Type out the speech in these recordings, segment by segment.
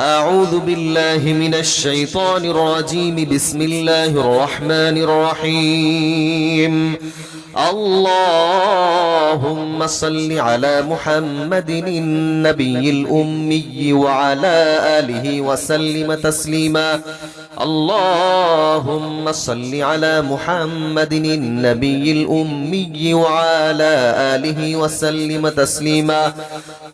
أعوذ بالله من الشيطان الرجيم. بسم الله الرحمن الرحيم. اللهم صل على محمد النبي الأمي وعلى آله وسلم تسليما. اللهم صل على محمد النبي الأمي وعلى آله وسلم تسليما.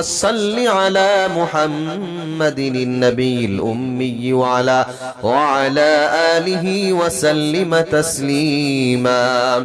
صل على محمد النبي الأمي وعلى وعلى آله وسلم تسليما.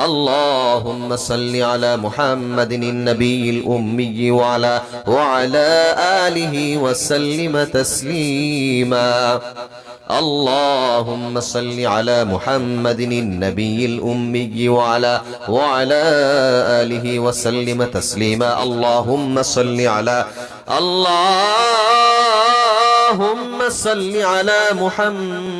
اللهم صل على محمد النبي الأمي وعلى وعلى آله وسلم تسليما. اللهم صل على محمد النبي الأمي وعلى وعلى آله وسلم تسليما. اللهم صل على اللهم صل على محمد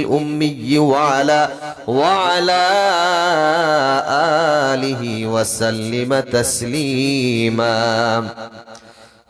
الأمي وعلى وعلى آله وسلم تسليما.